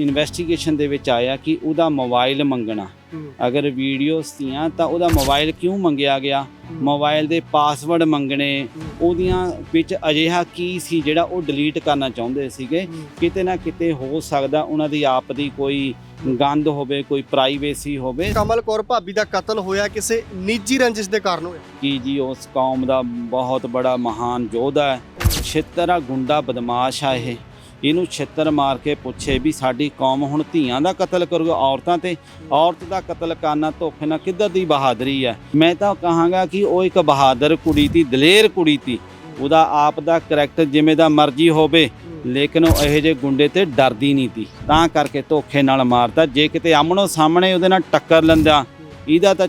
Investigation ਦੇ ਵਿੱਚ ਆਇਆ ਕਿ ਉਹਦਾ ਮੋਬਾਈਲ ਮੰਗਣਾ। ਅਗਰ ਵੀਡੀਓਜ਼ ਸੀਆਂ ਤਾਂ ਉਹਦਾ ਮੋਬਾਈਲ ਕਿਉਂ ਮੰਗਿਆ ਗਿਆ? ਮੋਬਾਈਲ ਦੇ ਪਾਸਵਰਡ ਮੰਗਣੇ ਉਹਦੀਆਂ ਵਿੱਚ ਅਜਿਹਾ ਕੀ ਸੀ ਜਿਹੜਾ ਉਹ ਡਿਲੀਟ ਕਰਨਾ ਚਾਹੁੰਦੇ ਸੀਗੇ? ਕਿਤੇ ਨਾ ਕਿਤੇ ਹੋ ਸਕਦਾ ਉਹਨਾਂ ਦੀ ਆਪ ਦੀ ਕੋਈ ਗੰਦ ਹੋਵੇ ਕੋਈ ਪ੍ਰਾਈਵੇਸੀ ਹੋਵੇ। ਕਮਲ ਕੌਰ ਭਾਬੀ ਦਾ ਕਤਲ ਹੋਇਆ ਕਿਸੇ ਨਿੱਜੀ ਰੰਜਿਸ਼ ਦੇ ਕਾਰਨ ਹੋਇਆ? ਕਿ ਜੀ ਉਸ ਕੌਮ ਦਾ ਬਹੁਤ ਬੜਾ ਮਹਾਨ ਯੋਧਾ ਹੈ। ਛਿੱਤਰਾ ਗੁੰਡਾ ਬਦਮਾਸ਼ ਆ ਇਹ। ਇਹਨੂੰ ਛਿੱਤਰ ਮਾਰ ਕੇ ਪੁੱਛੇ ਵੀ ਸਾਡੀ ਕੌਮ ਹੁਣ ਧੀਆਂ ਦਾ ਕਤਲ ਕਰੂਗਾ, ਔਰਤਾਂ ਤੇ, ਔਰਤ ਦਾ ਕਤਲ ਕਰਨਾ ਧੋਖੇ ਨਾਲ ਕਿੱਧਰ ਦੀ ਬਹਾਦਰੀ ਹੈ? ਮੈਂ ਤਾਂ ਕਹਾਂਗਾ ਕਿ ਉਹ ਇੱਕ ਬਹਾਦਰ ਕੁੜੀ ਤੀ, ਦਲੇਰ ਕੁੜੀ ਤੀ। ਉਹਦਾ ਆਪ ਦਾ ਕਰੈਕਟਰ ਜਿਵੇਂ ਦਾ ਮਰਜ਼ੀ ਹੋਵੇ, ਲੇਕਿਨ ਉਹ ਇਹੋ ਜਿਹੇ ਗੁੰਡੇ ਤੇ ਡਰਦੀ ਨਹੀਂ ਤੀ। ਤਾਂ ਕਰਕੇ ਧੋਖੇ ਨਾਲ ਮਾਰਦਾ ਜੇ ਕਿਤੇ ਆਮਣੋ ਸਾਹਮਣੇ ਉਹਦੇ ਨਾਲ ਟੱਕਰ ਲੈਂਦਾ, ਇਹਦਾ ਤਾਂ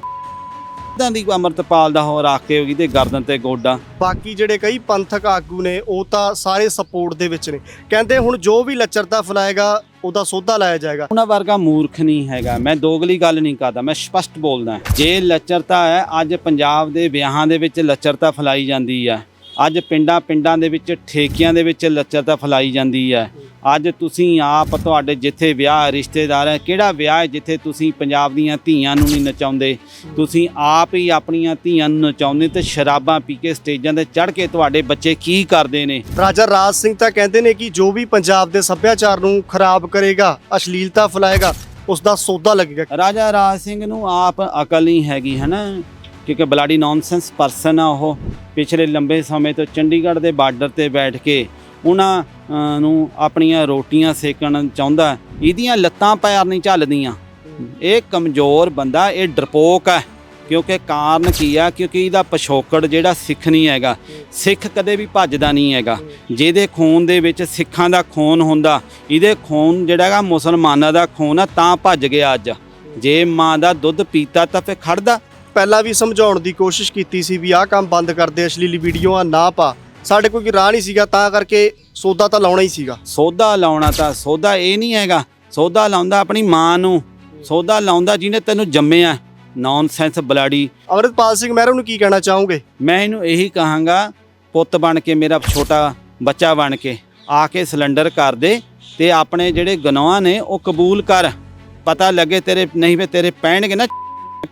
ਇਦਾਂ ਦੀ ਅਮਰਤਪਾਲ ਦਾ ਹੋ ਰੱਖ ਕੇ ਇਹਦੇ ਗਰਦਨ ਤੇ ਗੋਡਾ? ਬਾਕੀ ਜਿਹੜੇ ਕਈ ਪੰਥਕ ਆਗੂ ਨੇ ਉਹ ਤਾਂ ਸਾਰੇ ਸਪੋਰਟ ਦੇ ਵਿੱਚ ਨੇ। ਕਹਿੰਦੇ ਹੁਣ ਜੋ ਵੀ ਲੱਚਰਤਾ ਫਲਾਏਗਾ ਉਹਦਾ ਸੋਧਾ ਲਾਇਆ ਜਾਏਗਾ। ਉਹਨਾਂ ਵਰਗਾ ਮੂਰਖ ਨਹੀਂ ਹੈਗਾ। ਮੈਂ ਦੋਗਲੀ ਗੱਲ ਨਹੀਂ ਕਰਦਾ ਮੈਂ ਸਪਸ਼ਟ ਬੋਲਦਾ ਜੇ ਲੱਚਰਤਾ ਹੈ ਅੱਜ ਪੰਜਾਬ ਦੇ ਵਿਆਹਾਂ ਦੇ ਵਿੱਚ ਲੱਚਰਤਾ ਫਲਾਈ ਜਾਂਦੀ ਹੈ। ਅੱਜ ਪਿੰਡਾਂ ਪਿੰਡਾਂ ਦੇ ਵਿੱਚ ਠੇਕਿਆਂ ਦੇ ਵਿੱਚ ਲੱਚਰਤਾ ਫਲਾਈ ਜਾਂਦੀ ਹੈ। ਅੱਜ ਤੁਸੀਂ ਆਪ ਤੁਹਾਡੇ ਜਿੱਥੇ ਵਿਆਹ ਰਿਸ਼ਤੇਦਾਰ ਹੈ ਕਿਹੜਾ ਵਿਆਹ ਹੈ ਜਿੱਥੇ ਤੁਸੀਂ ਪੰਜਾਬ ਦੀਆਂ ਧੀਆਂ ਨੂੰ ਨਹੀਂ ਨਚਾਉਂਦੇ? ਤੁਸੀਂ ਆਪ ਹੀ ਆਪਣੀਆਂ ਧੀਆਂ ਨੂੰ ਨਚਾਉਂਦੇ ਤੇ ਸ਼ਰਾਬਾਂ ਪੀ ਕੇ ਸਟੇਜਾਂ ਤੇ ਚੜ੍ਹ ਕੇ ਤੁਹਾਡੇ ਬੱਚੇ ਕੀ ਕਰਦੇ ਨੇ? ਰਾਜਾ ਰਾਜ ਸਿੰਘ ਤਾਂ ਕਹਿੰਦੇ ਨੇ ਕਿ ਜੋ ਵੀ ਪੰਜਾਬ ਦੇ ਸੱਭਿਆਚਾਰ ਨੂੰ ਖਰਾਬ ਕਰੇਗਾ ਅਸ਼ਲੀਲਤਾ ਫਲਾਏਗਾ ਉਸ ਦਾ ਸੌਦਾ ਲੱਗੇਗਾ। ਰਾਜਾ ਰਾਜ ਸਿੰਘ ਨੂੰ ਆਪ ਅਕਲ ਨਹੀਂ ਹੈਗੀ ਹੈ ਨਾ ਕਿਉਂਕਿ ਬਲਾਡੀ ਨੌਨਸੈਂਸ ਪਰਸਨ ਆ ਉਹ। ਪਿਛਲੇ ਲੰਬੇ ਸਮੇਂ ਤੋਂ ਚੰਡੀਗੜ੍ਹ ਦੇ ਬਾਰਡਰ ਤੇ ਬੈਠ ਕੇ ਉਹਨਾਂ ਨੂੰ ਆਪਣੀਆਂ ਰੋਟੀਆਂ ਸੇਕਣ ਚਾਹੁੰਦਾ ਇਹਦੀਆਂ ਲੱਤਾਂ ਪੈਰ ਨਹੀਂ ਝੱਲਦੀਆਂ। ਇਹ ਕਮਜ਼ੋਰ ਬੰਦਾ, ਇਹ ਡਰਪੋਕ ਹੈ। ਕਿਉਂਕਿ ਕਾਰਨ ਕੀ ਆ? ਕਿਉਂਕਿ ਇਹਦਾ ਪਿਛੋਕੜ ਜਿਹੜਾ ਸਿੱਖ ਨਹੀਂ ਹੈਗਾ। ਸਿੱਖ ਕਦੇ ਵੀ ਭੱਜਦਾ ਨਹੀਂ ਹੈਗਾ। ਜਿਹਦੇ ਖੂਨ ਦੇ ਵਿੱਚ ਸਿੱਖਾਂ ਦਾ ਖੂਨ ਹੁੰਦਾ, ਇਹਦੇ ਖੂਨ ਜਿਹੜਾ ਹੈਗਾ ਮੁਸਲਮਾਨਾਂ ਦਾ ਖੂਨ ਆ, ਤਾਂ ਭੱਜ ਗਿਆ ਅੱਜ। ਜੇ ਮਾਂ ਦਾ ਦੁੱਧ ਪੀਤਾ ਤਾਂ ਫੇ ਖੜਦਾ ਪਹਿਲਾਂ ਵੀ ਸਮਝਾਉਣ ਦੀ ਕੋਸ਼ਿਸ਼ ਕੀਤੀ ਸੀ ਵੀ ਆਹ ਕੰਮ ਬੰਦ ਕਰ ਦੇ, ਅਸ਼ਲੀਲੀ ਵੀਡੀਓਆਂ ਨਾ ਪਾ। ਸਾਡੇ ਕੋਈ ਰਾਹ ਨਹੀਂ ਸੀਗਾ ਤਾਂ ਕਰਕੇ ਸੌਦਾ ਤਾਂ ਲਾਉਣਾ ਹੀ ਸੀਗਾ। ਸੋਧਾ ਲਾਉਣਾ ਤਾਂ ਸੋਧਾ ਇਹ ਨਹੀਂ ਹੈਗਾ। ਸੋਧਾ ਲਾਉਂਦਾ ਆਪਣੀ ਮਾਂ ਨੂੰ। ਸੋਧਾ ਲਾਉਂਦਾ ਜਿਹਨੇ ਤੈਨੂੰ ਜੰਮਿਆ। ਨੌਨਸੈਂਸ ਬਲਾਡੀ ਅਮਰਿਤਪਾਲ ਸਿੰਘ ਮਹਿਰੋ ਨੂੰ ਕੀ ਕਹਿਣਾ ਚਾਹੋਗੇ? ਮੈਂ ਇਹਨੂੰ ਇਹੀ ਕਹਾਂਗਾ ਪੁੱਤ ਬਣ ਕੇ ਮੇਰਾ ਛੋਟਾ ਬੱਚਾ ਬਣ ਕੇ ਆ ਕੇ ਸਿਲੰਡਰ ਕਰ ਦੇ ਤੇ ਆਪਣੇ ਜਿਹੜੇ ਗੁਨਾਹਾਂ ਨੇ ਉਹ ਕਬੂਲ ਕਰ। ਪਤਾ ਲੱਗੇ ਤੇਰੇ ਨਹੀਂ ਵੇ ਤੇਰੇ ਪੈਣਗੇ ਨਾ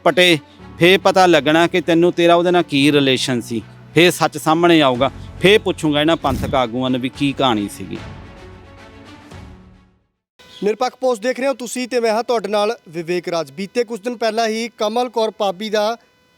ਪਟੇ। ਫੇ ਪਤਾ ਲੱਗਣਾ ਕਿ ਤੈਨੂੰ ਤੇਰਾ ਉਹਦੇ ਨਾਲ ਕੀ ਰਿਲੇਸ਼ਨ ਸੀ। ਫੇ ਸੱਚ ਸਾਹਮਣੇ ਆਊਗਾ ਫੇ ਪੁੱਛੂਗਾ ਇਹਨਾਂ ਪੰਥਕ ਆਗੂਆਂ ਨੂੰ ਵੀ ਕੀ ਕਹਾਣੀ ਸੀਗੀ। ਨਿਰਪੱਖ ਪੋਸਟ ਦੇਖ ਰਹੇ ਹੋ ਤੁਸੀਂ ਤੇ ਮੈਂ ਹਾਂ ਤੁਹਾਡੇ ਨਾਲ ਵਿਵੇਕ ਰਾਜ। ਬੀਤੇ ਕੁਝ ਦਿਨ ਪਹਿਲਾਂ ਹੀ ਕਮਲ ਕੌਰ ਪਾਬੀ ਦਾ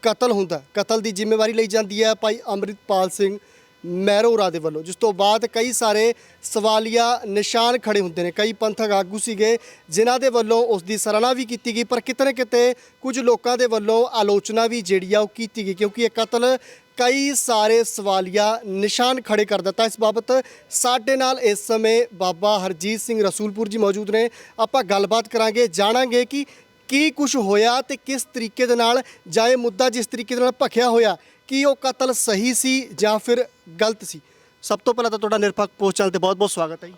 ਕਤਲ ਹੁੰਦਾ, ਕਤਲ ਦੀ ਜ਼ਿੰਮੇਵਾਰੀ ਲਈ ਜਾਂਦੀ ਹੈ ਭਾਈ ਅੰਮ੍ਰਿਤਪਾਲ ਸਿੰਘ। ਮੈਰੋਰਾ ਦੇ ਵੱਲੋਂ। ਜਿਸ ਤੋਂ ਬਾਅਦ ਕਈ ਸਾਰੇ ਸਵਾਲੀਆ ਨਿਸ਼ਾਨ ਖੜੇ ਹੁੰਦੇ ਨੇ। ਕਈ ਪੰਥਕ ਆਗੂ ਸੀਗੇ, ਜਿਨ੍ਹਾਂ ਦੇ ਵੱਲੋਂ ਉਸ ਦੀ ਸਰਾਹਨਾ ਵੀ ਕੀਤੀ ਗਈ, ਪਰ ਕਿਤੇ ਨਾ ਕਿਤੇ ਕੁਝ ਲੋਕਾਂ ਦੇ ਵੱਲੋਂ ਆਲੋਚਨਾ ਵੀ ਜਿਹੜੀ ਆ ਉਹ ਕੀਤੀ ਗਈ, ਕਿਉਂਕਿ ਇਹ ਕਤਲ ਕਈ ਸਾਰੇ ਸਵਾਲੀਆ ਨਿਸ਼ਾਨ ਖੜੇ ਕਰ ਦਿੱਤਾ। ਇਸ ਬਾਬਤ ਸਾਡੇ ਨਾਲ ਇਸ ਸਮੇਂ ਬਾਬਾ ਹਰਜੀਤ ਸਿੰਘ ਰਸੂਲਪੁਰ ਜੀ ਮੌਜੂਦ ਨੇ। ਆਪਾਂ ਗੱਲਬਾਤ ਕਰਾਂਗੇ, ਜਾਣਾਂਗੇ ਕਿ ਕੀ ਕੁਝ ਹੋਇਆ ਤੇ ਕਿਸ ਤਰੀਕੇ ਦੇ ਨਾਲ ਜਾਂ ਇਹ ਮੁੱਦਾ ਜਿਸ ਤਰੀਕੇ ਦੇ ਨਾਲ ਭਖਿਆ ਹੋਇਆ ਕੀ ਉਹ ਕਤਲ ਸਹੀ ਸੀ ਜਾਂ ਫਿਰ ਗਲਤ ਸੀ? ਸਭ ਤੋਂ ਪਹਿਲਾਂ ਤਾਂ ਤੁਹਾਡਾ ਨਿਰਪੱਖ ਪੋਸਟ ਚੈਨਲ ਤੇ ਬਹੁਤ-ਬਹੁਤ ਸਵਾਗਤ ਹੈ ਜੀ।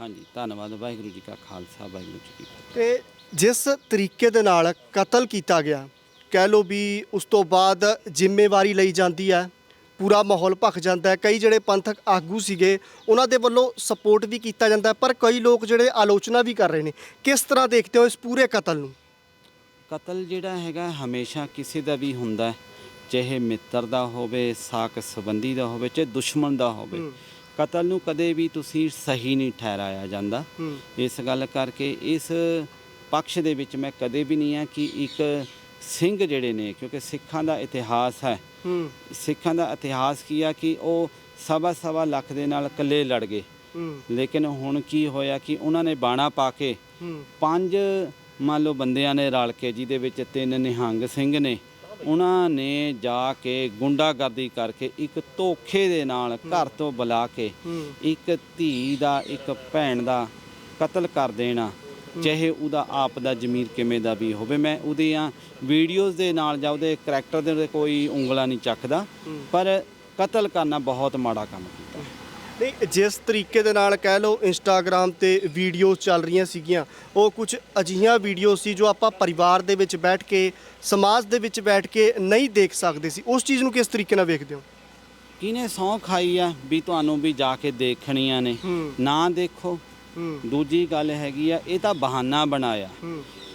ਹਾਂਜੀ ਧੰਨਵਾਦ ਵਾਹਿਗੁਰੂ ਜੀ ਕਾ ਖਾਲਸਾ ਵਾਹਿਗੁਰੂ ਜੀ ਕੀ ਫਤਿਹ। ਤੇ ਜਿਸ ਤਰੀਕੇ ਦੇ ਨਾਲ ਕਤਲ ਕੀਤਾ ਗਿਆ ਕਹਿ ਲੋ ਵੀ ਉਸ ਤੋਂ ਬਾਅਦ ਜ਼ਿੰਮੇਵਾਰੀ ਲਈ ਜਾਂਦੀ ਹੈ ਪੂਰਾ ਮਾਹੌਲ ਭਖ ਜਾਂਦਾ ਹੈ ਕਈ ਜਿਹੜੇ ਪੰਥਕ ਆਗੂ ਸੀਗੇ ਉਹਨਾਂ ਦੇ ਵੱਲੋਂ ਸਪੋਰਟ ਵੀ ਕੀਤਾ ਜਾਂਦਾ ਪਰ ਕਈ ਲੋਕ ਜਿਹੜੇ ਆਲੋਚਨਾ ਵੀ ਕਰ ਰਹੇ ਨੇ ਕਿਸ ਤਰ੍ਹਾਂ ਦੇਖਦੇ ਹੋ ਇਸ ਪੂਰੇ ਕਤਲ ਨੂੰ? ਕਤਲ ਜਿਹੜਾ ਹੈਗਾ ਹਮੇਸ਼ਾ ਕਿਸੇ ਦਾ ਵੀ ਹੁੰਦਾ ਹੈ, ਚਾਹੇ ਮਿੱਤਰ ਦਾ ਹੋਵੇ ਸਾਕ ਸੰਬੰਧੀ ਦਾ ਹੋਵੇ ਚਾਹੇ ਦੁਸ਼ਮਣ ਦਾ ਹੋਵੇ। ਕਤਲ ਨੂੰ ਕਦੇ ਵੀ ਤੁਸੀਂ ਸਹੀ ਨਹੀਂ ਠਹਿਰਾਇਆ ਜਾਂਦਾ। ਇਸ ਗੱਲ ਕਰਕੇ ਇਸ ਪੱਖ ਦੇ ਵਿੱਚ ਮੈਂ ਕਦੇ ਵੀ ਨਹੀਂ ਆ ਕਿ ਇੱਕ ਸਿੰਘ ਜਿਹੜੇ ਨੇ ਕਿਉਂਕਿ ਸਿੱਖਾਂ ਦਾ ਇਤਿਹਾਸ ਹੈ। ਸਿੱਖਾਂ ਦਾ ਇਤਿਹਾਸ ਕੀ ਆ ਕਿ ਉਹ ਸਵਾ ਸਵਾ ਲੱਖ ਦੇ ਨਾਲ ਇਕੱਲੇ ਲੜ ਗਏ। ਲੇਕਿਨ ਹੁਣ ਕੀ ਹੋਇਆ ਕਿ ਉਹਨਾਂ ਨੇ ਬਾਣਾ ਪਾ ਕੇ ਪੰਜ ਮੰਨ ਲਓ ਬੰਦਿਆਂ ਨੇ ਰਲ ਕੇ ਜਿਹਦੇ ਵਿੱਚ ਤਿੰਨ ਨਿਹੰਗ ਸਿੰਘ ਨੇ ਉਹਨਾਂ ਨੇ ਜਾ ਕੇ ਗੁੰਡਾਗਰਦੀ ਕਰਕੇ ਇੱਕ ਧੋਖੇ ਦੇ ਨਾਲ ਘਰ ਤੋਂ ਬੁਲਾ ਕੇ ਹੂੰ। ਇੱਕ ਧੀ ਦਾ ਇੱਕ ਭੈਣ ਦਾ ਕਤਲ ਕਰ ਦੇਣਾ ਚਾਹੇ ਉਹਦਾ ਆਪ ਦਾ ਜ਼ਮੀਰ ਕਿਵੇਂ ਦਾ ਵੀ ਹੋਵੇ। ਮੈਂ ਉਹਦੀਆਂ ਵੀਡੀਓਜ਼ ਦੇ ਨਾਲ ਜਾਂ ਉਹਦੇ ਕਰੈਕਟਰ ਦੇ ਕੋਈ ਉਂਗਲਾ ਨਹੀਂ ਚੱਕਦਾ। ਹੂੰ। ਪਰ ਕਤਲ ਕਰਨਾ ਬਹੁਤ ਮਾੜਾ ਕੰਮ ਕੀਤਾ ਨਹੀਂ ਜਿਸ ਤਰੀਕੇ ਦੇ ਨਾਲ ਕਹਿ ਲਓ ਇੰਸਟਾਗ੍ਰam ਤੇ ਵੀਡੀਓਜ਼ ਚੱਲ ਰਹੀਆਂ ਸੀਗੀਆਂ ਉਹ ਕੁਝ ਅਜਿਹੀਆਂ ਵੀਡੀਓ ਸੀ ਜੋ ਆਪਾਂ ਪਰਿਵਾਰ ਦੇ ਵਿੱਚ ਬੈਠ ਕੇ ਸਮਾਜ ਦੇ ਵਿੱਚ ਬੈਠ ਕੇ ਨਹੀਂ ਦੇਖ ਸਕਦੇ ਸੀ। ਉਸ ਚੀਜ਼ ਨੂੰ ਕਿਸ ਤਰੀਕੇ ਨਾਲ ਵੇਖਦੇ ਹੋ? ਕਿਹਨੇ ਸਹੁੰ ਖਾਈ ਆ ਵੀ ਤੁਹਾਨੂੰ ਵੀ ਜਾ ਕੇ ਦੇਖਣੀਆਂ ਨੇ? ਨਾ ਦੇਖੋ। ਦੂਜੀ ਗੱਲ ਹੈਗੀ ਆ ਇਹ ਤਾਂ ਬਹਾਨਾ ਬਣਾਇਆ।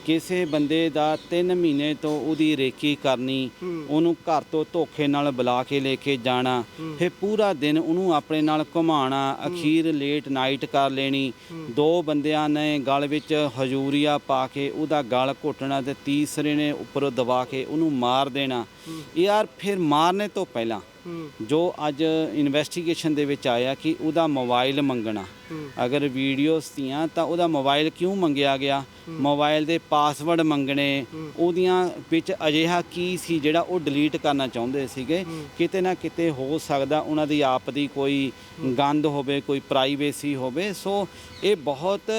ਕਿਸੇ ਬੰਦੇ ਦਾ 3 ਮਹੀਨੇ ਤੋਂ ਉਹਦੀ ਰੇਕੀ ਕਰਨੀ। ਉਹਨੂੰ ਘਰ ਤੋਂ ਧੋਖੇ ਨਾਲ ਬੁਲਾ ਕੇ ਲੈ ਕੇ ਜਾਣਾ ਫਿਰ ਪੂਰਾ ਦਿਨ ਉਹਨੂੰ ਆਪਣੇ ਨਾਲ ਘੁਮਾਉਣਾ ਅਖੀਰ ਲੇਟ ਨਾਈਟ ਕਰ ਲੈਣੀ। ਦੋ ਬੰਦਿਆਂ ਨੇ ਗਲ ਵਿੱਚ ਹਜੂਰੀਆ ਪਾ ਕੇ ਉਹਦਾ ਗਲ ਘੁੱਟਣਾ ਤੇ ਤੀਸਰੇ ਨੇ ਉੱਪਰੋਂ ਦਬਾ ਕੇ ਉਹਨੂੰ ਮਾਰ ਦੇਣਾ। ਯਾਰ ਫਿਰ ਮਾਰਨੇ ਤੋਂ ਪਹਿਲਾਂ ਜੋ ਅੱਜ ਇਨਵੈਸਟੀਗੇਸ਼ਨ ਦੇ ਵਿੱਚ ਆਇਆ ਕਿ ਉਹਦਾ ਮੋਬਾਈਲ ਮੰਗਣਾ। ਅਗਰ ਵੀਡੀਓਜ਼ ਤੀਆਂ, ਤਾਂ ਉਹਦਾ ਮੋਬਾਈਲ ਕਿਉਂ ਮੰਗਿਆ ਗਿਆ? ਮੋਬਾਈਲ ਦੇ ਪਾਸਵਰਡ ਮੰਗਣੇ, ਉਹਦੀਆਂ ਵਿੱਚ ਅਜਿਹਾ ਕੀ ਸੀ ਜਿਹੜਾ ਉਹ ਡਿਲੀਟ ਕਰਨਾ ਚਾਹੁੰਦੇ ਸੀਗੇ? ਕਿਤੇ ਨਾ ਕਿਤੇ ਹੋ ਸਕਦਾ ਉਹਨਾਂ ਦੀ ਆਪ ਦੀ ਕੋਈ ਗੰਦ ਹੋਵੇ, ਕੋਈ ਪ੍ਰਾਈਵੇਸੀ ਹੋਵੇ। ਸੋ ਇਹ ਬਹੁਤ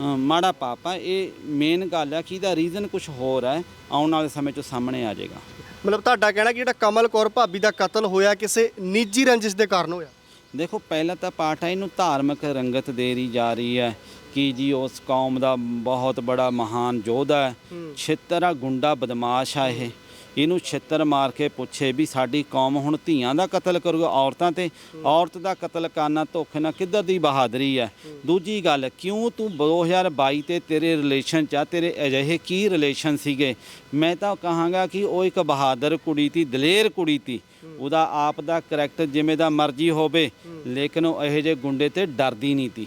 ਮਾੜਾ ਪਾਪ ਆ। ਇਹ ਮੇਨ ਗੱਲ ਆ ਕਿ ਇਹਦਾ ਰੀਜ਼ਨ ਕੁਝ ਹੋਰ ਹੈ ਆਉਣ ਵਾਲੇ ਸਮੇਂ 'ਚ ਸਾਹਮਣੇ ਆ ਜਾਏਗਾ। ਮਤਲਬ ਤੁਹਾਡਾ ਕਹਿਣਾ ਕਿ ਜਿਹੜਾ ਕਮਲ ਕੌਰ ਭਾਬੀ ਦਾ ਕਤਲ ਹੋਇਆ ਕਿਸੇ ਨਿੱਜੀ ਰੰਜਿਸ਼ ਦੇ ਕਾਰਨ ਹੋਇਆ? ਦੇਖੋ ਪਹਿਲਾਂ ਤਾਂ ਪਾਠ ਹੈ ਇਹਨੂੰ ਧਾਰਮਿਕ ਰੰਗਤ ਦੇ ਰਹੀ ਜਾ ਰਹੀ ਹੈ ਕਿ ਜੀ ਉਸ ਕੌਮ ਦਾ ਬਹੁਤ ਬੜਾ ਮਹਾਨ ਯੋਧਾ ਹੈ। ਛਿੱਤਰ ਗੁੰਡਾ ਬਦਮਾਸ਼ ਆ ਇਹ। ਇਹਨੂੰ ਛਿੱਤਰ ਮਾਰ ਕੇ ਪੁੱਛੇ ਵੀ ਸਾਡੀ ਕੌਮ ਹੁਣ ਧੀਆਂ ਦਾ ਕਤਲ ਕਰੂਗਾ, ਔਰਤਾਂ ਤੇ। ਔਰਤ ਦਾ ਕਤਲ ਕਰਨਾ ਧੋਖੇ ਨਾਲ ਕਿੱਧਰ ਦੀ ਬਹਾਦਰੀ ਹੈ? ਦੂਜੀ ਗੱਲ, ਕਿਉਂ ਤੂੰ 2022 ਤੇ ਤੇਰੇ ਰਿਲੇਸ਼ਨ ਚ ਆ? ਤੇਰੇ ਅਜਿਹੇ ਕੀ ਰਿਲੇਸ਼ਨ ਸੀਗੇ? ਮੈਂ ਤਾਂ ਕਹਾਂਗਾ ਕਿ ਉਹ ਇੱਕ ਬਹਾਦਰ ਕੁੜੀ ਤੀ, ਦਲੇਰ ਕੁੜੀ ਤੀ। ਉਹਦਾ ਆਪ ਦਾ ਕਰੈਕਟਰ ਜਿਵੇਂ ਦਾ ਮਰਜ਼ੀ ਹੋਵੇ, ਲੇਕਿਨ ਉਹ ਇਹੋ ਜਿਹੇ ਗੁੰਡੇ ਤੇ ਡਰਦੀ ਨਹੀਂ ਤੀ।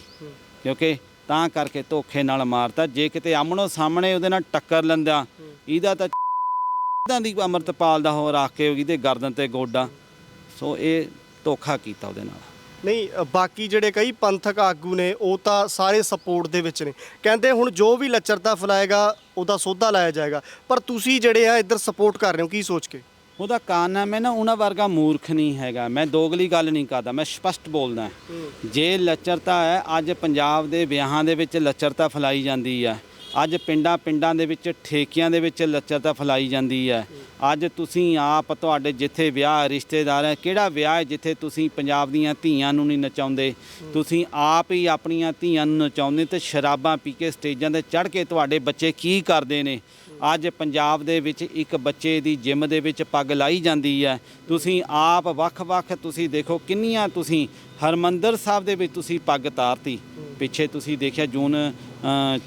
ਕਿਉਂਕਿ ਤਾਂ ਕਰਕੇ ਧੋਖੇ ਨਾਲ ਮਾਰਤਾ। ਜੇ ਕਿਤੇ ਆਮਣੋ ਸਾਹਮਣੇ ਉਹਦੇ ਨਾਲ ਟੱਕਰ ਲੈਂਦਾ, ਇਹਦਾ ਤਾਂ ਇਦਾਂ ਦੀ ਅਮਰਤਪਾਲ ਦਾ ਹੋ ਰੱਖ ਕੇ ਇਹਦੇ ਗਰਦਨ ਤੇ ਗੋਡਾ। ਸੋ ਇਹ ਧੋਖਾ ਕੀਤਾ ਉਹਦੇ ਨਾਲ। ਨਹੀਂ ਅ, ਬਾਕੀ ਜਿਹੜੇ ਕਈ ਪੰਥਕ ਆਗੂ ਨੇ ਉਹ ਤਾਂ ਸਾਰੇ ਸਪੋਰਟ ਦੇ ਵਿੱਚ ਨੇ। ਕਹਿੰਦੇ ਹੁਣ ਜੋ ਵੀ ਲੱਚਰਤਾ ਫਲਾਏਗਾ ਉਹਦਾ ਸੋਧਾ ਲਾਇਆ ਜਾਏਗਾ। ਪਰ ਤੁਸੀਂ ਜਿਹੜੇ ਆ ਇੱਧਰ ਸਪੋਰਟ ਕਰ ਰਹੇ ਹੋ ਕੀ ਸੋਚ ਕੇ? ਉਹਦਾ ਕਾਰਨ ਹੈ ਮੈਂ ਨਾ ਉਹਨਾਂ ਵਰਗਾ ਮੂਰਖ ਨਹੀਂ ਹੈਗਾ। ਮੈਂ ਦੋਗਲੀ ਗੱਲ ਨਹੀਂ ਕਰਦਾ ਮੈਂ ਸਪਸ਼ਟ ਬੋਲਦਾ। ਜੇ ਲੱਚਰਤਾ ਹੈ ਅੱਜ ਪੰਜਾਬ ਦੇ ਵਿਆਹਾਂ ਦੇ ਵਿੱਚ ਲੱਚਰਤਾ ਫੈਲਾਈ ਜਾਂਦੀ ਹੈ। ਅੱਜ ਪਿੰਡਾਂ ਪਿੰਡਾਂ ਦੇ ਵਿੱਚ ਠੇਕਿਆਂ ਦੇ ਵਿੱਚ ਲੱਚਰਤਾ ਫੈਲਾਈ ਜਾਂਦੀ ਹੈ। ਅੱਜ ਤੁਸੀਂ ਆਪ ਤੁਹਾਡੇ ਜਿੱਥੇ ਵਿਆਹ ਰਿਸ਼ਤੇਦਾਰ ਹੈ, ਕਿਹੜਾ ਵਿਆਹ ਹੈ ਜਿੱਥੇ ਤੁਸੀਂ ਪੰਜਾਬ ਦੀਆਂ ਧੀਆਂ ਨੂੰ ਨਹੀਂ ਨਚਾਉਂਦੇ? ਤੁਸੀਂ ਆਪ ਹੀ ਆਪਣੀਆਂ ਧੀਆਂ ਨੂੰ ਨਚਾਉਂਦੇ ਤੇ ਸ਼ਰਾਬਾਂ ਪੀ ਕੇ ਸਟੇਜਾਂ ਤੇ ਚੜ੍ਹ ਕੇ ਤੁਹਾਡੇ ਬੱਚੇ ਕੀ ਕਰਦੇ ਨੇ? ਅੱਜ ਪੰਜਾਬ ਦੇ ਵਿੱਚ ਇੱਕ ਬੱਚੇ ਦੀ ਜਿਮ ਦੇ ਵਿੱਚ ਪੱਗ ਲਾਈ ਜਾਂਦੀ ਹੈ। ਤੁਸੀਂ ਆਪ ਵੱਖ-ਵੱਖ ਤੁਸੀਂ ਦੇਖੋ ਕਿੰਨੀਆਂ ਤੁਸੀਂ ਹਰਮੰਦਰ ਸਾਹਿਬ ਦੇ ਵਿੱਚ ਤੁਸੀਂ ਪੱਗ ਤਾਰਤੀ। ਪਿੱਛੇ ਤੁਸੀਂ ਦੇਖਿਆ ਜੂਨ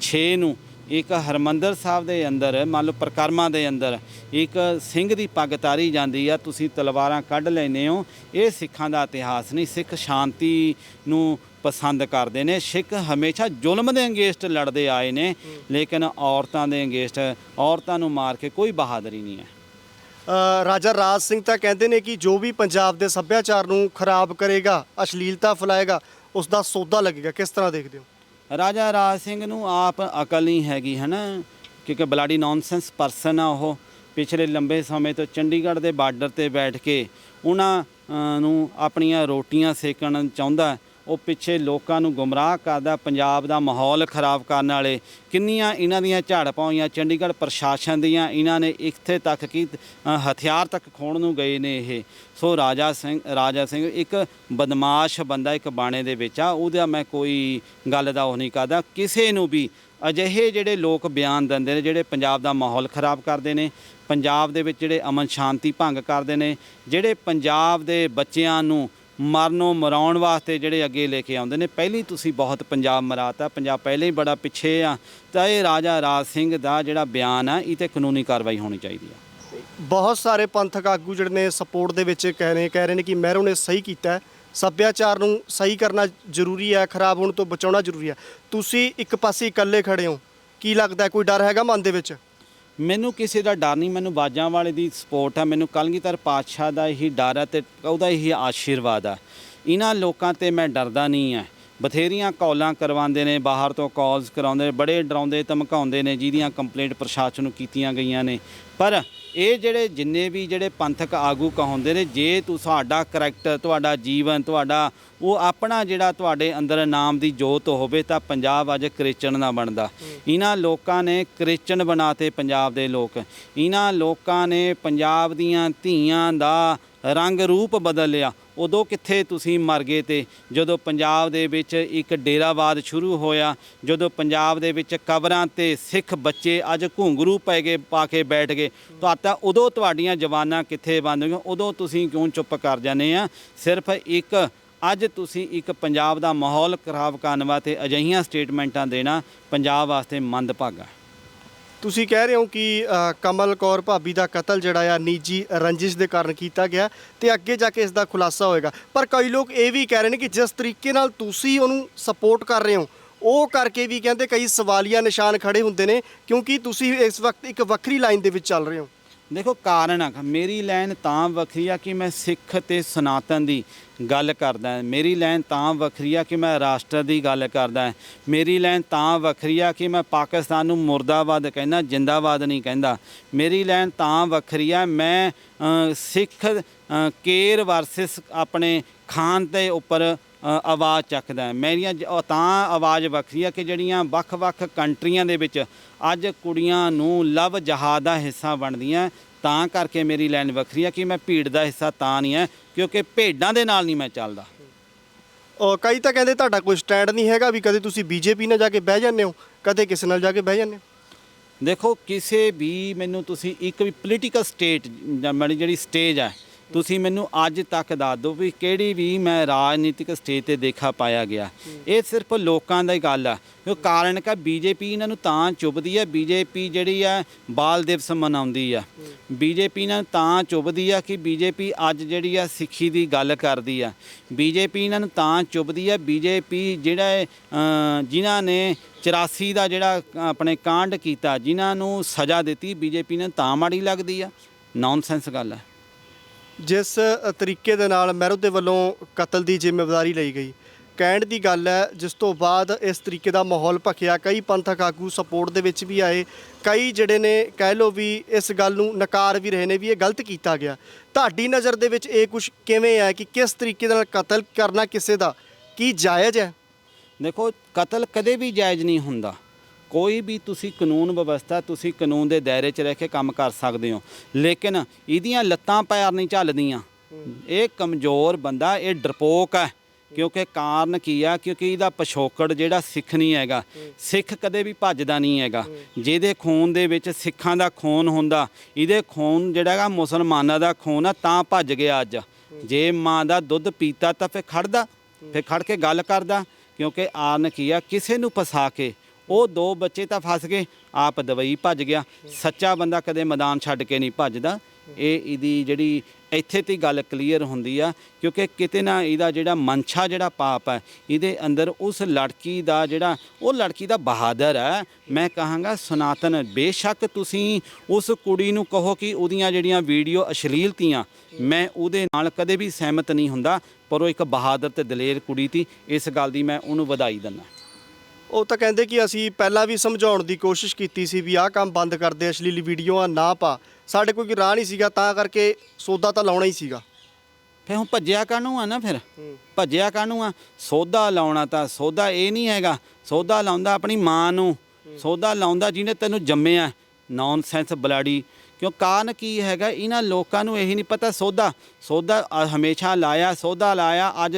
6 ਨੂੰ ਇੱਕ ਹਰਮੰਦਰ ਸਾਹਿਬ ਦੇ ਅੰਦਰ, ਮੰਨ ਲਓ ਪ੍ਰਕਰਮਾਂ ਦੇ ਅੰਦਰ, ਇੱਕ ਸਿੰਘ ਦੀ ਪੱਗ ਤਾਰੀ ਜਾਂਦੀ ਆ, ਤੁਸੀਂ ਤਲਵਾਰਾਂ ਕੱਢ ਲੈਨੇ ਹੋ। ਇਹ ਸਿੱਖਾਂ ਦਾ ਇਤਿਹਾਸ ਨਹੀਂ, ਸਿੱਖ ਸ਼ਾਂਤੀ ਨੂੰ ਪਸੰਦ ਕਰਦੇ ਨੇ। ਸਿੱਖ ਹਮੇਸ਼ਾ ਜ਼ੁਲਮ ਦੇ ਅੰਗੇਸਟ ਲੜਦੇ ਆਏ ਨੇ, ਲੇਕਿਨ ਔਰਤਾਂ ਦੇ ਅੰਗੇਸਟ, ਔਰਤਾਂ ਨੂੰ ਮਾਰ ਕੇ ਕੋਈ ਬਹਾਦਰੀ ਨਹੀਂ ਹੈ। ਰਾਜਾ ਰਾਜ ਸਿੰਘ ਤਾਂ ਕਹਿੰਦੇ ਨੇ ਕਿ ਜੋ ਵੀ ਪੰਜਾਬ ਦੇ ਸੱਭਿਆਚਾਰ ਨੂੰ ਖਰਾਬ ਕਰੇਗਾ, ਅਸ਼ਲੀਲਤਾ ਫਲਾਏਗਾ ਉਸ ਦਾ ਸੌਦਾ ਲੱਗੇਗਾ। ਕਿਸ ਤਰ੍ਹਾਂ ਦੇਖਦੇ ਹੋ? ਰਾਜਾ ਰਾਜ ਸਿੰਘ ਨੂੰ ਆਪ ਅਕਲ ਨਹੀਂ ਹੈਗੀ ਹੈ ਨਾ ਕਿਉਂਕਿ ਬਲਾਡੀ ਨੌਨਸੈਂਸ ਪਰਸਨ ਆ ਉਹ। ਪਿਛਲੇ ਲੰਬੇ ਸਮੇਂ ਤੋਂ ਚੰਡੀਗੜ੍ਹ ਦੇ ਬਾਰਡਰ ਤੇ ਬੈਠ ਕੇ ਉਹਨਾਂ ਨੂੰ ਆਪਣੀਆਂ ਰੋਟੀਆਂ ਸੇਕਣ ਚਾਹੁੰਦਾ ਉਹ ਪਿੱਛੇ ਲੋਕਾਂ ਨੂੰ ਗੁੰਮਰਾਹ ਕਰਦਾ, ਪੰਜਾਬ ਦਾ ਮਾਹੌਲ ਖਰਾਬ ਕਰਨ ਵਾਲੇ। ਕਿੰਨੀਆਂ ਇਹਨਾਂ ਦੀਆਂ ਝਾੜ ਪਾਈਆਂ, ਚੰਡੀਗੜ੍ਹ ਪ੍ਰਸ਼ਾਸਨ ਦੀਆਂ ਇਹਨਾਂ ਨੇ ਇੱਥੇ ਤੱਕ ਕਿ ਹਥਿਆਰ ਤੱਕ ਖੋਣ ਨੂੰ ਗਏ ਨੇ ਇਹ। ਸੋ ਰਾਜਾ ਸਿੰਘ ਰਾਜਾ ਸਿੰਘ ਇੱਕ ਬਦਮਾਸ਼ ਬੰਦਾ, ਇੱਕ ਬਾਣੇ ਦੇ ਵਿੱਚ ਆ, ਉਹਦਾ ਮੈਂ ਕੋਈ ਗੱਲ ਦਾ ਉਹ ਨਹੀਂ ਕਰਦਾ। ਕਿਸੇ ਨੂੰ ਵੀ ਅਜਿਹੇ ਜਿਹੜੇ ਲੋਕ ਬਿਆਨ ਦਿੰਦੇ ਨੇ, ਜਿਹੜੇ ਪੰਜਾਬ ਦਾ ਮਾਹੌਲ ਖਰਾਬ ਕਰਦੇ ਨੇ, ਪੰਜਾਬ ਦੇ ਵਿੱਚ ਜਿਹੜੇ ਅਮਨ ਸ਼ਾਂਤੀ ਭੰਗ ਕਰਦੇ ਨੇ, ਜਿਹੜੇ ਪੰਜਾਬ ਦੇ ਬੱਚਿਆਂ ਨੂੰ ਮਰਨੋਂ ਮਰਾਉਣ ਵਾਸਤੇ ਜਿਹੜੇ ਅੱਗੇ ਲੈ ਕੇ ਆਉਂਦੇ ਨੇ, ਪਹਿਲੀ ਤੁਸੀਂ ਬਹੁਤ ਪੰਜਾਬ ਮਰਾਤਾ ਪੰਜਾਬ ਪਹਿਲੇ ਹੀ ਬੜਾ ਪਿੱਛੇ ਆ, ਤਾਂ ਇਹ ਰਾਜਾ ਰਾਜ ਸਿੰਘ ਦਾ ਜਿਹੜਾ ਬਿਆਨ ਆ, ਇਹ ਤੇ ਕਾਨੂੰਨੀ ਕਾਰਵਾਈ ਹੋਣੀ ਚਾਹੀਦੀ ਆ। ਬਹੁਤ ਸਾਰੇ ਪੰਥਕ ਆਗੂ ਜਿਹੜੇ ਨੇ ਸਪੋਰਟ ਦੇ ਵਿੱਚ ਕਹਿ ਰਹੇ ਕਹਿ ਰਹੇ ਨੇ ਕਿ ਮਹਿਰੋ ਨੇ ਸਹੀ ਕੀਤਾ ਸੱਭਿਆਚਾਰ ਨੂੰ ਸਹੀ ਕਰਨਾ ਜ਼ਰੂਰੀ ਹੈ ਖਰਾਬ ਹੋਣ ਤੋਂ ਬਚਾਉਣਾ ਜ਼ਰੂਰੀ ਹੈ ਤੁਸੀਂ ਇੱਕ ਪਾਸੇ ਇਕੱਲੇ ਖੜੇ ਹੋ, ਕੀ ਲੱਗਦਾ ਕੋਈ ਡਰ ਹੈਗਾ ਮਨ ਦੇ ਵਿੱਚ? ਮੈਨੂੰ ਕਿਸੇ ਦਾ ਡਰ ਨਹੀਂ, ਮੈਨੂੰ ਬਾਜਾਂ ਵਾਲੇ ਦੀ ਸਪੋਰਟ ਆ, ਮੈਨੂੰ ਕਲਗੀਧਰ ਪਾਤਸ਼ਾਹ ਦਾ ਹੀ ਡਰ ਆ ਤੇ ਉਹਦਾ ਹੀ ਆਸ਼ੀਰਵਾਦ ਆ। ਇਹਨਾਂ ਲੋਕਾਂ ਤੇ ਮੈਂ ਡਰਦਾ ਨਹੀਂ ਆ। ਬਥੇਰੀਆਂ ਕਾਲਾਂ ਕਰਵਾਉਂਦੇ ਨੇ, ਬਾਹਰ ਤੋਂ ਕਾਲਸ ਕਰਾਉਂਦੇ ਬੜੇ ਡਰਾਉਂਦੇ, ਧਮਕਾਉਂਦੇ ਨੇ, ਜਿਹਦੀਆਂ ਕੰਪਲੇਂਟ ਪ੍ਰਸ਼ਾਸਨ ਨੂੰ ਕੀਤੀਆਂ ਗਈਆਂ ਨੇ। ਪਰ ਇਹ ਜਿਹੜੇ ਜਿੰਨੇ ਵੀ ਜਿਹੜੇ ਪੰਥਕ ਆਗੂ ਕਹਾਉਂਦੇ ਨੇ, ਜੇ ਤੂੰ ਸਾਡਾ ਕਰੈਕਟਰ, ਤੁਹਾਡਾ ਜੀਵਨ, ਤੁਹਾਡਾ ਉਹ ਆਪਣਾ ਜਿਹੜਾ ਤੁਹਾਡੇ ਅੰਦਰ ਨਾਮ ਦੀ ਜੋਤ ਹੋਵੇ ਤਾਂ ਪੰਜਾਬ ਅੱਜ ਕ੍ਰਿਸਚਨ ਨਾ ਬਣਦਾ। ਇਹਨਾਂ ਲੋਕਾਂ ਨੇ ਕ੍ਰਿਸਚਨ ਬਣਾਤੇ ਪੰਜਾਬ ਦੇ ਲੋਕ। ਇਹਨਾਂ ਲੋਕਾਂ ਨੇ ਪੰਜਾਬ ਦੀਆਂ ਧੀਆਂ ਦਾ ਰੰਗ ਰੂਪ ਬਦਲਿਆ। ਉਦੋਂ ਕਿੱਥੇ ਤੁਸੀਂ ਮਰ ਗਏ ਤੇ? ਜਦੋਂ ਪੰਜਾਬ ਦੇ ਵਿੱਚ ਇੱਕ ਡੇਰਾਵਾਦ ਸ਼ੁਰੂ ਹੋਇਆ, ਜਦੋਂ ਪੰਜਾਬ ਦੇ ਵਿੱਚ ਕਬਰਾਂ ਤੇ ਸਿੱਖ ਬੱਚੇ ਅੱਜ ਘੁੰਗਰੂ ਪੈ ਗਏ ਪਾ ਕੇ ਬੈਠ ਗਏ। ਤਾਂ ਤਾਂ ਉਦੋਂ ਤੁਹਾਡੀਆਂ ਜਵਾਨਾਂ ਕਿੱਥੇ ਬੰਦ ਗਈਆਂ? ਉਦੋਂ ਤੁਸੀਂ ਕਿਉਂ ਚੁੱਪ ਕਰ ਜਾਂਦੇ ਆ? ਸਿਰਫ ਇੱਕ, ਅੱਜ ਤੁਸੀਂ ਇੱਕ ਪੰਜਾਬ ਦਾ ਮਾਹੌਲ ਖਰਾਬ ਕਰਨ ਵਾਸਤੇ ਅਜਿਹੀਆਂ ਸਟੇਟਮੈਂਟਾਂ ਦੇਣਾ ਪੰਜਾਬ ਵਾਸਤੇ ਮੰਦਭਾਗਾ। ਤੁਸੀਂ ਕਹਿ ਰਹੇ ਹੋ ਕਿ ਅ, ਕਮਲ ਕੌਰ ਭਾਬੀ ਦਾ ਕਤਲ ਜਿਹੜਾ ਆ ਨਿੱਜੀ ਰੰਜਿਸ਼ ਦੇ ਕਾਰਨ ਕੀਤਾ ਗਿਆ ਤੇ ਅੱਗੇ ਜਾ ਕੇ ਇਸ ਦਾ ਖੁਲਾਸਾ ਹੋਏਗਾ। ਪਰ ਕਈ ਲੋਕ ਇਹ ਵੀ ਕਹਿ ਰਹੇ ਨੇ ਕਿ ਜਿਸ ਤਰੀਕੇ ਨਾਲ ਤੁਸੀਂ ਉਹਨੂੰ ਸਪੋਰਟ ਕਰ ਰਹੇ ਹੋ ਉਹ ਕਰਕੇ ਵੀ ਕਹਿੰਦੇ ਕਈ ਸਵਾਲੀਆ ਨਿਸ਼ਾਨ ਖੜੇ ਹੁੰਦੇ ਨੇ ਕਿਉਂਕਿ ਤੁਸੀਂ ਇਸ ਵਕਤ ਇੱਕ ਵੱਖਰੀ ਲਾਈਨ ਦੇ ਵਿੱਚ ਚੱਲ ਰਹੇ ਹੋ। ਦੇਖੋ ਕਾਰਨ ਆ। ਮੇਰੀ ਲਾਈਨ ਤਾਂ ਵੱਖਰੀ ਆ ਕਿ ਮੈਂ ਸਿੱਖ ਤੇ ਸਨਾਤਨ ਦੀ ਗੱਲ ਕਰਦਾ ਮੇਰੀ ਲਾਈਨ ਤਾਂ ਵੱਖਰੀ ਆ ਕਿ ਮੈਂ ਰਾਸ਼ਟਰ ਦੀ ਗੱਲ ਕਰਦਾ ਮੇਰੀ ਲਾਈਨ ਤਾਂ ਵੱਖਰੀ ਆ ਕਿ ਮੈਂ ਪਾਕਿਸਤਾਨ ਨੂੰ ਮੁਰਦਾਬਾਦ ਕਹਿੰਦਾ, ਜਿੰਦਾਬਾਦ ਨਹੀਂ ਕਹਿੰਦਾ। ਮੇਰੀ ਲਾਈਨ ਤਾਂ ਵੱਖਰੀ ਆ, ਮੈਂ ਸਿੱਖ ਕੇਰ ਵਰਸਸ ਆਪਣੇ ਖਾਨ ਦੇ ਉੱਪਰ ਆਵਾਜ਼ ਚੱਕਦਾ। ਮੇਰੀਆਂ ਜ- ਉਹ ਤਾਂ ਆਵਾਜ਼ ਵੱਖਰੀ ਆ ਕਿ ਜਿਹੜੀਆਂ ਵੱਖ-ਵੱਖ ਕੰਟਰੀਆਂ ਦੇ ਵਿੱਚ ਅੱਜ ਕੁੜੀਆਂ ਨੂੰ ਲਵ ਜਹਾਦ ਦਾ ਹਿੱਸਾ ਬਣਦੀਆਂ ਤਾਂ ਕਰਕੇ ਮੇਰੀ ਲਾਈਨ ਵੱਖਰੀ ਆ ਕਿ ਮੈਂ ਭੀੜ ਦਾ ਹਿੱਸਾ ਤਾਂ ਨਹੀਂ ਹੈ ਕਿਉਂਕਿ ਭੇਡਾਂ ਦੇ ਨਾਲ ਨਹੀਂ ਮੈਂ ਚੱਲਦਾ ਔਰ ਕਈ ਤਾਂ ਕਹਿੰਦੇ ਤੁਹਾਡਾ ਕੋਈ ਸਟੈਂਡ ਨਹੀਂ ਹੈਗਾ ਵੀ ਕਦੇ ਤੁਸੀਂ ਬੀਜੇਪੀ ਨਾਲ ਜਾ ਕੇ ਬਹਿ ਜਾਂਦੇ ਹੋ ਕਦੇ ਕਿਸੇ ਨਾਲ ਜਾ ਕੇ ਬਹਿ ਜਾਂਦੇ ਹੋ ਦੇਖੋ ਕਿਸੇ ਵੀ ਮੈਨੂੰ ਤੁਸੀਂ ਇੱਕ ਵੀ ਪੋਲੀਟੀਕਲ ਸਟੇਟ ਜਾਂ ਮੇਰੀ ਜਿਹੜੀ ਸਟੇਜ ਹੈ ਤੁਸੀਂ ਮੈਨੂੰ ਅੱਜ ਤੱਕ ਦੱਸ ਦਿਓ ਵੀ ਕਿਹੜੀ ਵੀ ਮੈਂ ਰਾਜਨੀਤਿਕ ਸਟੇਜ ਤੇ ਦੇਖਾ ਪਾਇਆ ਗਿਆ। ਇਹ ਸਿਰਫ ਲੋਕਾਂ ਦਾ ਹੀ ਗੱਲ ਆ। ਕਿਉਂ ਕਾਰਨ ਕਾ ਬੀਜੇਪੀ ਇਹਨਾਂ ਨੂੰ ਤਾਂ ਚੁੱਭਦੀ ਹੈ ਬੀਜੇਪੀ ਜਿਹੜੀ ਆ ਬਾਲ ਦਿਵਸ ਮਨਾਉਂਦੀ ਆ। ਬੀਜੇਪੀ ਇਹਨਾਂ ਨੂੰ ਤਾਂ ਚੁੱਭਦੀ ਆ ਕਿ ਬੀਜੇਪੀ ਅੱਜ ਜਿਹੜੀ ਆ ਸਿੱਖੀ ਦੀ ਗੱਲ ਕਰਦੀ ਆ। ਬੀਜੇਪੀ ਇਹਨਾਂ ਨੂੰ ਤਾਂ ਚੁੱਭਦੀ ਆ ਬੀਜੇਪੀ ਜਿਹੜਾ ਹੈ, ਅ, ਜਿਨ੍ਹਾਂ ਨੇ 84 ਦਾ ਜਿਹੜਾ ਆਪਣੇ ਕਾਂਡ ਕੀਤਾ ਜਿਨ੍ਹਾਂ ਨੂੰ ਸਜ਼ਾ ਦਿੱਤੀ ਬੀਜੇਪੀ ਨੇ ਤਾਂ ਮਾੜੀ ਲੱਗਦੀ ਆ। ਨੌਨਸੈਂਸ ਗੱਲ ਹੈ ਜਿਸ ਤਰੀਕੇ ਦੇ ਨਾਲ ਮਹਿਰੂ ਦੇ ਵੱਲੋਂ ਕਤਲ ਦੀ ਜ਼ਿੰਮੇਵਾਰੀ ਲਈ ਗਈ। ਕਹਿਣ ਦੀ ਗੱਲ ਹੈ, ਜਿਸ ਤੋਂ ਬਾਅਦ ਇਸ ਤਰੀਕੇ ਦਾ ਮਾਹੌਲ ਭਖਿਆ, ਕਈ ਪੰਥਕ ਆਗੂ ਸਪੋਰਟ ਦੇ ਵਿੱਚ ਵੀ ਆਏ। ਕਈ ਜਿਹੜੇ ਨੇ, ਕਹਿ ਲੋ ਵੀ ਇਸ ਗੱਲ ਨੂੰ ਨਕਾਰ ਵੀ ਰਹੇ ਨੇ ਵੀ ਇਹ ਗਲਤ ਕੀਤਾ ਗਿਆ। ਤੁਹਾਡੀ ਨਜ਼ਰ ਦੇ ਵਿੱਚ ਇਹ ਕੁਝ ਕਿਵੇਂ ਹੈ ਕਿ ਕਿਸ ਤਰੀਕੇ ਦੇ ਨਾਲ ਕਤਲ ਕਰਨਾ ਕਿਸੇ ਦਾ? ਕੀ ਜਾਇਜ਼ ਹੈ? ਦੇਖੋ, ਕਤਲ ਕਦੇ ਵੀ ਜਾਇਜ਼ ਨਹੀਂ ਹੁੰਦਾ। ਕੋਈ ਵੀ ਤੁਸੀਂ ਕਾਨੂੰਨ ਵਿਵਸਥਾ ਤੁਸੀਂ ਕਾਨੂੰਨ ਦੇ ਦਾਇਰੇ 'ਚ ਰਹਿ ਕੇ ਕੰਮ ਕਰ ਸਕਦੇ ਹੋ। ਲੇਕਿਨ ਇਹਦੀਆਂ ਲੱਤਾਂ ਪੈਰ ਨਹੀਂ ਚੱਲਦੀਆਂ ਇਹ ਕਮਜ਼ੋਰ ਬੰਦਾ, ਇਹ ਡਰਪੋਕ ਹੈ। ਕਿਉਂਕਿ ਕਾਰਨ ਕੀ ਆ? ਕਿਉਂਕਿ ਇਹਦਾ ਪਿਛੋਕੜ ਜਿਹੜਾ ਸਿੱਖ ਨਹੀਂ ਹੈਗਾ। ਸਿੱਖ ਕਦੇ ਵੀ ਭੱਜਦਾ ਨਹੀਂ ਹੈਗਾ। ਜਿਹਦੇ ਖੂਨ ਦੇ ਵਿੱਚ ਸਿੱਖਾਂ ਦਾ ਖੂਨ ਹੁੰਦਾ, ਇਹਦੇ ਖੂਨ ਜਿਹੜਾ ਹੈਗਾ ਮੁਸਲਮਾਨਾਂ ਦਾ ਖੂਨ ਆ, ਤਾਂ ਭੱਜ ਗਿਆ ਅੱਜ। ਜੇ ਮਾਂ ਦਾ ਦੁੱਧ ਪੀਤਾ ਤਾਂ ਫਿਰ ਖੜਦਾ, ਫਿਰ ਖੜ ਕੇ ਗੱਲ ਕਰਦਾ। ਕਿਉਂਕਿ ਆਰਨ ਕੀ ਆ? ਕਿਸੇ ਨੂੰ ਫਸਾ ਕੇ ਉਹ ਦੋ ਬੱਚੇ ਤਾਂ ਫਸ ਗਏ, ਆਪ ਦਵਾਈ ਭੱਜ ਗਿਆ। ਸੱਚਾ ਬੰਦਾ ਕਦੇ ਮੈਦਾਨ ਛੱਡ ਕੇ ਨਹੀਂ ਭੱਜਦਾ। ਇਹ ਇਹਦੀ ਜਿਹੜੀ ਇੱਥੇ ਤੇ ਗੱਲ ਕਲੀਅਰ ਹੁੰਦੀ ਆ, ਕਿਉਂਕਿ ਕਿਤੇ ਨਾ ਇਹਦਾ ਜਿਹੜਾ ਮਨਸ਼ਾ ਜਿਹੜਾ ਪਾਪ ਹੈ ਇਹਦੇ ਅੰਦਰ ਉਸ ਲੜਕੀ ਦਾ ਜਿਹੜਾ, ਉਹ ਲੜਕੀ ਦਾ ਬਹਾਦਰ ਹੈ ਮੈਂ ਕਹਾਂਗਾ, ਸਨਾਤਨ, ਬੇਸ਼ੱਕ ਤੁਸੀਂ ਉਸ ਕੁੜੀ ਨੂੰ ਕਹੋ ਕਿ ਉਹਦੀਆਂ ਜਿਹੜੀਆਂ ਵੀਡੀਓ ਅਸ਼ਲੀਲਤੀਆਂ ਮੈਂ ਉਹਦੇ ਨਾਲ ਕਦੇ ਵੀ ਸਹਿਮਤ ਨਹੀਂ ਹੁੰਦਾ, ਪਰ ਉਹ ਇੱਕ ਬਹਾਦਰ ਤੇ ਦਲੇਰ ਕੁੜੀ ਤੀ। ਇਸ ਗੱਲ ਦੀ ਮੈਂ ਉਹਨੂੰ ਵਧਾਈ ਦਿੰਦਾ। ਉਹ ਤਾਂ ਕਹਿੰਦੇ ਕਿ ਅਸੀਂ ਪਹਿਲਾਂ ਵੀ ਸਮਝਾਉਣ ਦੀ ਕੋਸ਼ਿਸ਼ ਕੀਤੀ ਸੀ ਵੀ ਆਹ ਕੰਮ ਬੰਦ ਕਰਦੇ ਅਸ਼ਲੀਲ ਵੀਡੀਓਆਂ ਨਾ ਪਾ। ਸਾਡੇ ਕੋਈ ਰਾਹ ਨਹੀਂ ਸੀਗਾ ਤਾਂ ਕਰਕੇ ਸੌਦਾ ਤਾਂ ਲਾਉਣਾ ਹੀ ਸੀਗਾ। ਫਿਰ ਹੁਣ ਭੱਜਿਆ ਕਾਹਨੂੰ ਆ ਨਾ ਫਿਰ? ਭੱਜਿਆ ਕਾਹਨੂੰ ਆ? ਸੌਦਾ ਲਾਉਣਾ ਤਾਂ ਸੌਦਾ ਇਹ ਨਹੀਂ ਹੈਗਾ। ਸੌਦਾ ਲਾਉਂਦਾ ਆਪਣੀ ਮਾਂ ਨੂੰ। ਸੌਦਾ ਲਾਉਂਦਾ ਜਿਹਨੇ ਤੈਨੂੰ ਜੰਮਿਆ। Nonsense bloody. ਕਿਉਂ? ਕਾਰਨ ਕੀ ਹੈਗਾ? ਇਹਨਾਂ ਲੋਕਾਂ ਨੂੰ ਇਹੀ ਨਹੀਂ ਪਤਾ। ਸੌਦਾ ਸੌਦਾ ਹਮੇਸ਼ਾ ਲਾਇਆ, ਸੌਦਾ ਲਾਇਆ। ਅੱਜ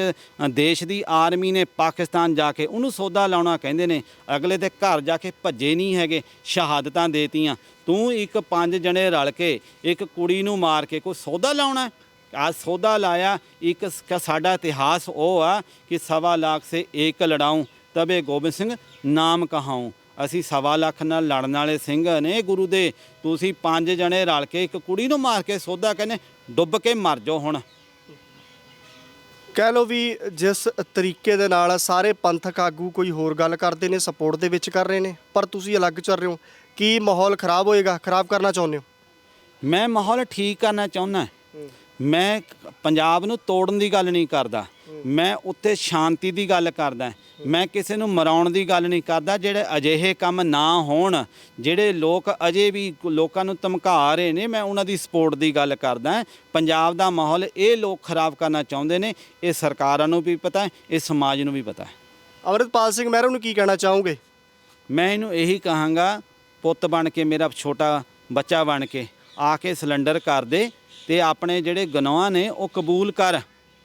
ਦੇਸ਼ ਦੀ ਆਰਮੀ ਨੇ ਪਾਕਿਸਤਾਨ ਜਾ ਕੇ ਉਹਨੂੰ ਸੌਦਾ ਲਾਉਣਾ ਕਹਿੰਦੇ ਨੇ। ਅਗਲੇ ਦੇ ਘਰ ਜਾ ਕੇ ਭੱਜੇ ਨਹੀਂ ਹੈਗੇ, ਸ਼ਹਾਦਤਾਂ ਦੇਤੀਆਂ। ਤੂੰ ਇੱਕ ਪੰਜ ਜਣੇ ਰਲ ਕੇ, ਇੱਕ ਕੁੜੀ ਨੂੰ ਮਾਰ ਕੇ ਕੋਈ ਸੌਦਾ ਲਾਉਣਾ ਆ ਸੌਦਾ ਲਾਇਆ, ਇੱਕ ਸਾਡਾ ਇਤਿਹਾਸ ਉਹ ਆ ਕਿ ਸਵਾ ਲੱਖ ਸੇ ਏਕ ਲੜਾਉਂ ਤਬੇ ਗੋਬਿੰਦ ਸਿੰਘ ਨਾਮ ਕਹਾਉਂ ਅਸੀਂ ਸਵਾ ਲੱਖ ਨਾਲ ਲੜਨ ਵਾਲੇ ਸਿੰਘ ਨੇ ਗੁਰੂ ਦੇ। ਤੁਸੀਂ ਪੰਜ ਜਣੇ ਰਲ ਕੇ ਇੱਕ ਕੁੜੀ ਨੂੰ ਮਾਰ ਕੇ ਸੌਦਾ ਕਹਿੰਦੇ ਡੁੱਬ ਕੇ ਮਰ ਜਾਓ ਹੁਣ। ਕਹਿ ਲਓ ਵੀ ਜਿਸ ਤਰੀਕੇ ਦੇ ਨਾਲ ਸਾਰੇ ਪੰਥਕ ਆਗੂ ਕੋਈ ਹੋਰ ਗੱਲ ਕਰਦੇ ਨੇ ਸਪੋਰਟ ਦੇ ਵਿੱਚ ਕਰ ਰਹੇ ਨੇ ਪਰ ਤੁਸੀਂ ਅਲੱਗ ਚੱਲ ਰਹੇ ਹੋ। ਕੀ ਮਾਹੌਲ ਖਰਾਬ ਹੋਏਗਾ? ਖਰਾਬ ਕਰਨਾ ਚਾਹੁੰਦੇ ਹੋ? ਮੈਂ ਮਾਹੌਲ ਠੀਕ ਕਰਨਾ ਚਾਹੁੰਦਾ। ਮੈਂ ਪੰਜਾਬ ਨੂੰ ਤੋੜਨ ਦੀ ਗੱਲ ਨਹੀਂ ਕਰਦਾ। ਮੈਂ ਉੱਤੇ ਸ਼ਾਂਤੀ ਦੀ ਗੱਲ ਕਰਦਾ ਮੈਂ ਕਿਸੇ ਨੂੰ ਮਰਾਉਣ ਦੀ ਗੱਲ ਨਹੀਂ ਕਰਦਾ ਜਿਹੜੇ ਅਜਿਹੇ ਕੰਮ ਨਾ ਹੋਣ ਜਿਹੜੇ ਲੋਕ ਅਜੇ ਵੀ ਲੋਕਾਂ ਨੂੰ ਧਮਕਾ ਰਹੇ ਨੇ ਮੈਂ ਉਹਨਾਂ ਦੀ ਸਪੋਰਟ ਦੀ ਗੱਲ ਕਰਦਾ ਪੰਜਾਬ ਦਾ ਮਾਹੌਲ ਇਹ ਲੋਕ ਖਰਾਬ ਕਰਨਾ ਚਾਹੁੰਦੇ ਨੇ ਇਹ ਸਰਕਾਰਾਂ ਨੂੰ ਵੀ ਪਤਾ ਹੈ ਇਹ ਸਮਾਜ ਨੂੰ ਵੀ ਪਤਾ ਹੈ। ਅਮਰਿਤਪਾਲ ਸਿੰਘ ਮਹਿਰੋ ਨੂੰ ਕੀ ਕਹਿਣਾ ਚਾਹੋਗੇ? ਮੈਂ ਇਹਨੂੰ ਇਹੀ ਕਹਾਂਗਾ ਪੁੱਤ ਬਣ ਕੇ ਮੇਰਾ ਛੋਟਾ ਬੱਚਾ ਬਣ ਕੇ ਆ ਕੇ ਸਿਲੰਡਰ ਕਰ ਦੇ ਤੇ ਆਪਣੇ ਜਿਹੜੇ ਗੁਨਾਹ ਨੇ ਉਹ ਕਬੂਲ ਕਰ।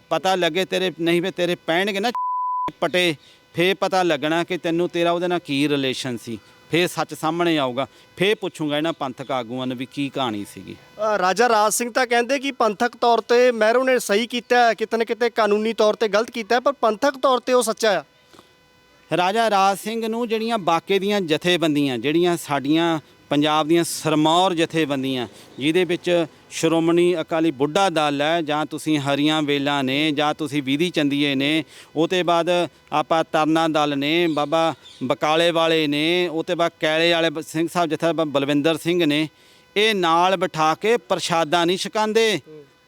ਪਤਾ ਲੱਗੇ ਤੇਰੇ ਨਹੀਂ ਵੇ ਤੇਰੇ ਪੈਣਗੇ ਨਾ ਪਟੇ ਫੇ ਪਤਾ ਲੱਗਣਾ ਕਿ ਤੈਨੂੰ ਤੇਰਾ ਉਹਦੇ ਨਾਲ ਕੀ ਰਿਲੇਸ਼ਨ ਸੀ। ਫੇਰ ਸੱਚ ਸਾਹਮਣੇ ਆਊਗਾ। ਫੇਰ ਪੁੱਛੂੰਗਾ ਇਹਨਾਂ ਪੰਥਕ ਆਗੂਆਂ ਨੂੰ ਵੀ ਕੀ ਕਹਾਣੀ ਸੀਗੀ। ਰਾਜਾ ਰਾਜ ਸਿੰਘ ਤਾਂ ਕਹਿੰਦੇ ਕਿ ਪੰਥਕ ਤੌਰ ਤੇ ਮਹਿਰੋ ਨੇ ਸਹੀ ਕੀਤਾ ਕਿਤੇ ਨਾ ਕਿਤੇ ਕਾਨੂੰਨੀ ਤੌਰ ਤੇ ਗਲਤ ਕੀਤਾ ਪਰ ਪੰਥਕ ਤੌਰ ਤੇ ਉਹ ਸੱਚਾ ਆ। ਰਾਜਾ ਰਾਜ ਸਿੰਘ ਨੂੰ ਜਿਹੜੀਆਂ ਬਾਕੇ ਦੀਆਂ ਜਥੇਬੰਦੀਆਂ ਜਿਹੜੀਆਂ ਸਾਡੀਆਂ ਪੰਜਾਬ ਦੀਆਂ ਸਰਮੌਰ ਜਥੇਬੰਦੀਆਂ, ਜਿਹਦੇ ਵਿੱਚ ਸ਼੍ਰੋਮਣੀ ਅਕਾਲੀ ਬੁੱਢਾ ਦਲ ਹੈ, ਜਾਂ ਤੁਸੀਂ ਹਰੀਆਂ ਵੇਲਾਂ ਨੇ, ਜਾਂ ਤੁਸੀਂ ਵੀਧੀ ਚੰਦੀਏ ਨੇ, ਉਹ ਤੇ ਬਾਅਦ ਆਪਾਂ ਤਰਨਾ ਦਲ ਨੇ, ਬਾਬਾ ਬਕਾਲੇ ਵਾਲੇ ਨੇ, ਉਹ ਤੇ ਬਾਅਦ ਕੈਲੇ ਵਾਲੇ ਸਿੰਘ ਸਾਹਿਬ ਜਥਾ ਬ- ਬਲਵਿੰਦਰ ਸਿੰਘ ਨੇ, ਇਹ ਨਾਲ ਬਿਠਾ ਕੇ ਪ੍ਰਸ਼ਾਦਾ ਨਹੀਂ ਛਕਾਉਂਦੇ।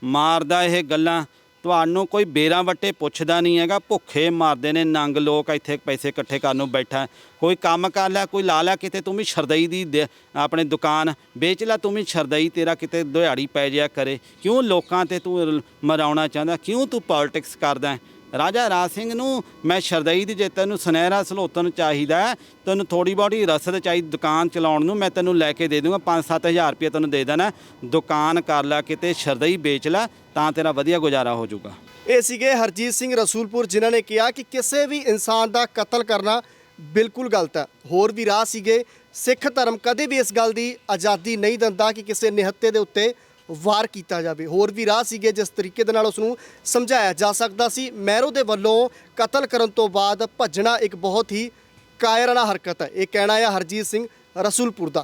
ਮਾਰਦਾ ਇਹ ਗੱਲਾਂ ਤੁਹਾਨੂੰ ਕੋਈ ਬੇਰਾਂ ਵੱਟੇ ਪੁੱਛਦਾ ਨਹੀਂ ਹੈਗਾ, ਭੁੱਖੇ ਮਾਰਦੇ ਨੇ, ਨੰਗ ਲੋਕ ਇੱਥੇ ਪੈਸੇ ਇਕੱਠੇ ਕਰਨ ਨੂੰ ਬੈਠਾ ਕੋਈ ਕੰਮ ਕਰ ਲੈ, ਕੋਈ ਲਾ ਲੈ, ਕਿਤੇ ਤੂੰ ਵੀ ਸ਼ਰਦਈ ਦੀ ਦੇ- ਆਪਣੇ ਦੁਕਾਨ ਵੇਚ ਲੈ, ਤੂੰ ਵੀ ਸ਼ਰਦਈ ਤੇਰਾ ਕਿਤੇ ਦਿਹਾੜੀ ਪੈ ਜਾਇਆ ਕਰੇ। ਕਿਉਂ ਲੋਕਾਂ ਤੇ ਤੂੰ ਰ- ਮਰਾਉਣਾ ਚਾਹੁੰਦਾ? ਕਿਉਂ ਤੂੰ ਪੋਲਿਟਿਕਸ ਕਰਦਾ ਹੈ? ਰਾਜਾ ਰਾਜ ਸਿੰਘ ਨੂੰ ਮੈਂ ਸ਼ਰਦਈ ਦੀ ਜੇ ਤੈਨੂੰ ਸੁਨਹਿਰਾ ਸਲੋਤਨ ਚਾਹੀਦਾ ਤੈਨੂੰ ਥੋੜੀ ਬਹੁਤੀ ਰਸਦ ਚਾਹੀਦੀ, ਦੁਕਾਨ ਚਲਾਉਣ ਨੂੰ ਮੈਂ ਤੈਨੂੰ ਲੈ ਕੇ ਦੇ ਦੂੰਗਾ 5-7000 ਰੁਪਏ ਤੈਨੂੰ ਦੇ ਦੇਣਾ ਦੁਕਾਨ ਕਰ ਲੈ, ਕਿਤੇ ਸ਼ਰਦਈ ਵੇਚ ਲੈ, ਤਾਂ ਤੇਰਾ ਵਧੀਆ ਗੁਜ਼ਾਰਾ ਹੋ ਜਾਊਗਾ। ਇਹ ਸੀਗੇ ਹਰਜੀਤ ਸਿੰਘ ਰਸੂਲਪੁਰ, ਜਿਨ੍ਹਾਂ ਨੇ ਕਿਹਾ ਕਿ ਕਿਸੇ ਵੀ ਇਨਸਾਨ ਦਾ ਕਤਲ ਕਰਨਾ ਬਿਲਕੁਲ ਗਲਤ ਹੈ। ਹੋਰ ਵੀ ਰਾਹ ਸੀਗੇ, ਸਿੱਖ ਧਰਮ ਕਦੇ ਵੀ ਇਸ ਗੱਲ ਦੀ ਆਜ਼ਾਦੀ ਨਹੀਂ ਦਿੰਦਾ ਕਿ ਕਿਸੇ ਨਿਹੱਤੇ ਦੇ ਉੱਤੇ ਵਾਰ ਕੀਤਾ ਜਾਵੇ। ਹੋਰ ਵੀ ਰਾਹ ਸੀਗੇ ਜਿਸ ਤਰੀਕੇ ਦੇ ਨਾਲ ਉਸ ਨੂੰ ਸਮਝਾਇਆ ਜਾ ਸਕਦਾ ਸੀ। ਮੈਰੋ ਦੇ ਵੱਲੋਂ ਕਤਲ ਕਰਨ ਤੋਂ ਬਾਅਦ ਭੱਜਣਾ ਇੱਕ ਬਹੁਤ ਹੀ ਕਾਇਰਾਨਾ ਹਰਕਤ ਹੈ। ਇਹ ਕਹਿਣਾ ਹੈ ਹਰਜੀਤ ਸਿੰਘ ਰਸੂਲਪੁਰ ਦਾ।